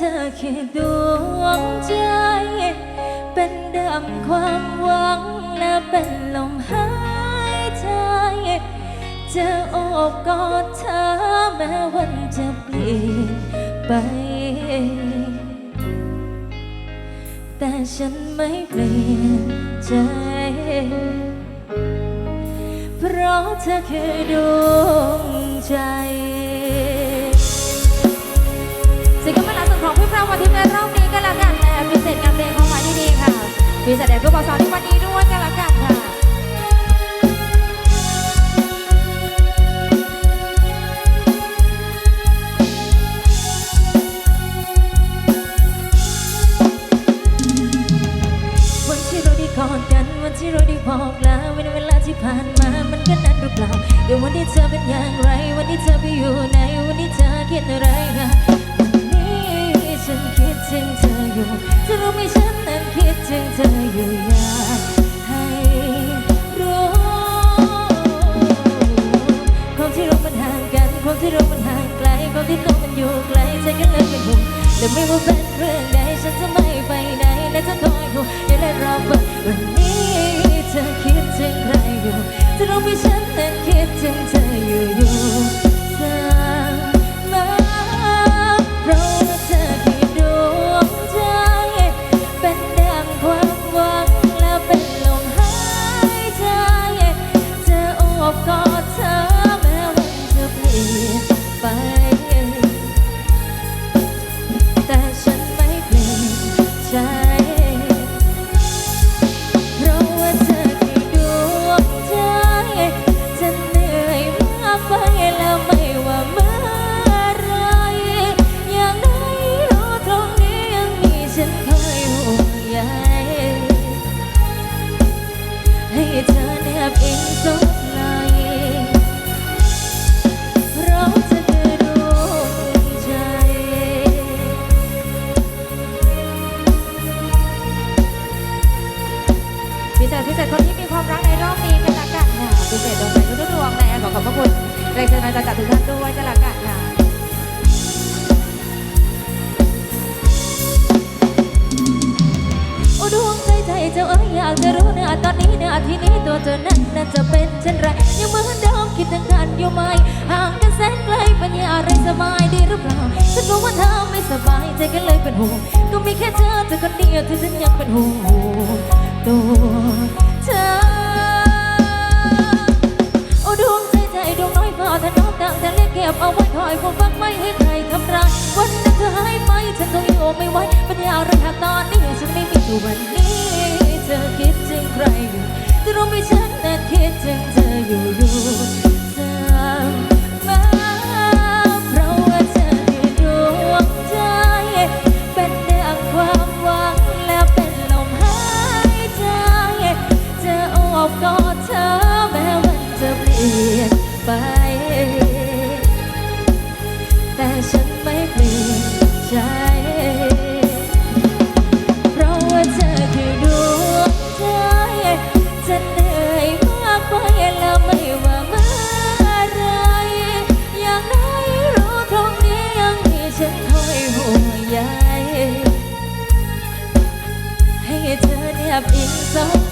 คือดวงใจ เป็นดังความหวังและเป็นลมหายใจ จะโอบกอดเธอแม้วันจะเปลี่ยนไป แต่ฉันไม่เปลี่ยนใจ เพราะเธอคือดวง พิเศษแด่ผู้บอกสอนที่วันนี้ด้วยก็แล้วกันค่ะวันที่เราได้กอดกันวันที่เราได้บอกลาวันเวลาที่ผ่านมามันก็นานหรือเปล่าเดี๋ยววันที่เธอเป็นอย่างไร วันที่เธอไปอยู่ไหนวันที่เธอคิดอะไรกัน ไม่ว่าเป็นเรื่องใดฉันจะไม่ไปไหนและจะคอยห่วงและรอวันวันนี้เธอคิดถึงใครอยู่จะรู้ไหมฉันนั้นคิดถึงเธอ เธอแนบอิงสุดไหลเพราะจะเธอรู้ใจ พิเศษพิเศษคนที่มีความรักในรอบนี้ก็แล้วกันค่ะพิเศษดวงใจทุกดวงในขอขอบพระคุณแรงใจมาจากทุกท่านด้วยก็แล้วกันค่ะโอ้ดวงใจใจเจ้าเอ๋ยอยากจะรู้นะตอนนี้ ทีนี้ตัวเธอนั้นน่าจะเป็นเช่นไรยังเหมือนเดิมคิดถึงกันอยู่ไหมห่างกันแสนไกลเป็นอย่างไรสบายดีหรือเปล่าฉันรู้ว่าเธอไม่สบายใจกันเลยเป็นห่วงก็มีแค่เธอเธอคนเดียวที่ฉันยังเป็นห่วงตัวเธอโอ้ดวงใจใจดวงน้อยพอถ้าน้องต่างแต่เล็กเก็บเอาไว้คอยคงฟังไม่ให้ใครทำร้ายวันนั้นเธอหายไปฉันคงอยู่ไม่ไหวปัญญาอะไรหากตอนนี้ฉันไม่มีอยู่วันนี้ ไหมฉันนั้นคิดถึงเธอ have inside